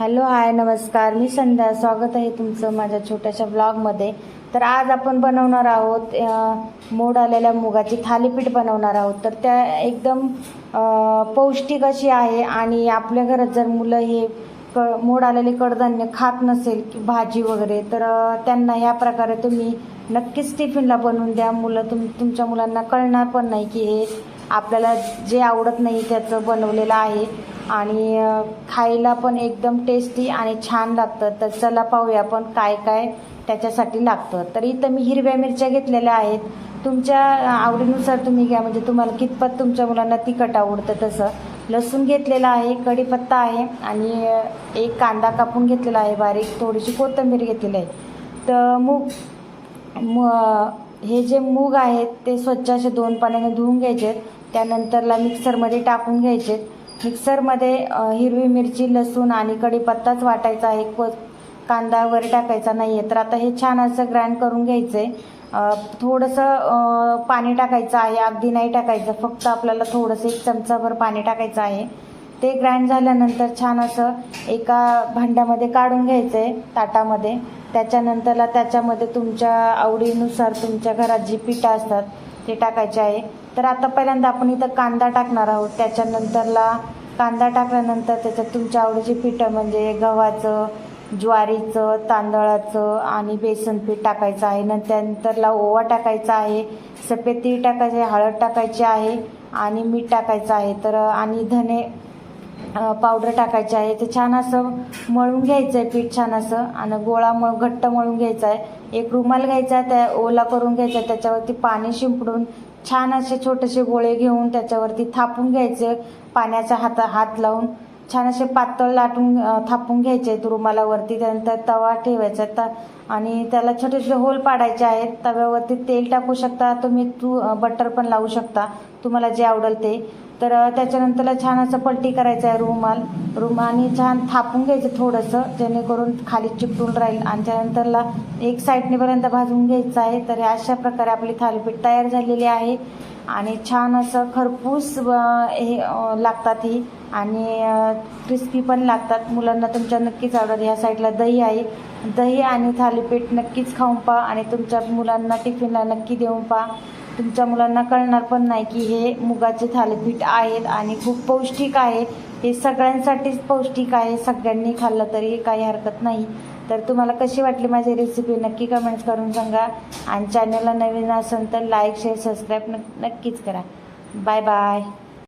Hello hi नमस्कार. मी संध्या. स्वागत आहे तुमचं माझ्या छोट्याशा ब्लॉगमध्ये. तर आज आपण बनवणार आहोत मोड आलेल्या मुगाची थालीपीठ बनवणार आहोत. तर त्या एकदम पौष्टिक अशी आहे आणि आपल्या घरात जर मुलं हे क मोड आलेले कडधान्य खात नसेल की भाजी वगैरे तर त्यांना ह्या प्रकारे तुम्ही नक्कीच टिफिनला बनवून द्या. मुलं तुम तुमच्या मुलांना कळणार पण नाही की हे आपल्याला जे आवडत नाही त्याचं बनवलेलं आहे. आणि खायला पण एकदम टेस्टी आणि छान लागतं. तर चला पाहूया आपण काय काय त्याच्यासाठी लागतं. तर इथं मी हिरव्या मिरच्या घेतलेल्या आहेत. तुमच्या आवडीनुसार तुम्ही घ्या. म्हणजे तुम्हाला कितपत तुमच्या मुलांना तिखट आवडतं तसं. लसूण घेतलेला आहे कढीपत्ता आहे आणि एक कांदा कापून घेतलेला आहे बारीक. थोडीशी कोथिंबीर घेतलेली आहे. तर मूग म हे जे मूग आहेत ते स्वच्छ असे दोन पाण्याने धुवून घ्यायचे त्यानंतरला मिक्सरमध्ये टाकून घ्यायचे मिक्सरमध्ये हिरवी मिरची लसूण आणि कढीपत्ताच वाटायचा. आहे को कांदा वगैरे टाकायचा नाही आहे तर आता हे छान असं ग्राइंड करून घ्यायचं आहे थोडंसं पाणी टाकायचं आहे. अगदी नाही टाकायचं. फक्त आपल्याला थोडंसं एक चमचाभर पाणी टाकायचं आहे. ते ग्राइंड झाल्यानंतर छान असं एका भांड्यामध्ये काढून घ्यायचं आहे ताटामध्ये. त्याच्यानंतरला त्याच्यामध्ये तुमच्या आवडीनुसार तुमच्या घरात जी पिठं असतात ते टाकायचे आहे. तर आता पहिल्यांदा आपण इथं कांदा टाकणार आहोत. त्याच्यानंतरला कांदा टाकल्यानंतर त्याच्यात तुमच्या आवडीची पिठं म्हणजे गव्हाचं ज्वारीचं तांदळाचं आणि बेसन पीठ टाकायचं आहे. नंतर त्यानंतरला ओवा टाकायचा आहे सफेद तीळ टाकायचे आहे हळद टाकायची आहे आणि मीठ टाकायचं आहे. तर आणि धने पावडर टाकायचे आहे. ते छान असं मळून घ्यायचं आहे पीठ छान असं आणि गोळा मळ घट्ट मळून घ्यायचा आहे. एक रुमाल घ्यायचा आहे त्या ओला करून घ्यायचा आहे. त्याच्यावरती पाणी शिंपडून छान असे छोटेसे गोळे घेऊन त्याच्यावरती थापून घ्यायचे पाण्याचा हात हात लावून. छान असे पातळ लाटून थापून घ्यायचे आहेत रुमालावरती त्यानंतर तवा ठेवायचा त आणि त्याला छोटे छोटे होल पाडायचे आहेत. तव्यावरती तेल टाकू शकता. तुम्ही तू बटर पण लावू शकता. तुम्हाला जे आवडेल ते. तर त्याच्यानंतरला छान असं पलटी करायचं आहे रुमाल. रुमाने छान थापून घ्यायचं थोडंसं जेणेकरून खाली चिपटून राहील. आणि त्यानंतरला एक साईडनेपर्यंत भाजून घ्यायचं आहे. तर अशा प्रकारे आपली थालीपीठ तयार झालेली आहे. आणि छान असं खरपूस हे लागतात ही. आणि क्रिस्पी पण लागतात. मुलांना तुमच्या नक्कीच आवडत. ह्या साईडला दही आहे. दही आणि थालीपीठ नक्कीच खाऊन पहा आणि तुमच्या मुलांना टिफिनला नक्की देऊन पहा तुमच्या मुलांना कळणार पण नाही की हे मुगाचे थालीपीठ आहेत आणि खूप पौष्टिक आहे. हे सगळ्यांसाठीच पौष्टिक आहे. सगळ्यांनी खाल्लं तरी काही हरकत नाही. तर तुम्हाला कशी वाटली माझी रेसिपी नक्की कमेंट्स करून सांगा. आणि चॅनलला नवीन असेल तर लाईक शेअर सबस्क्राईब नक्कीच करा. Bye bye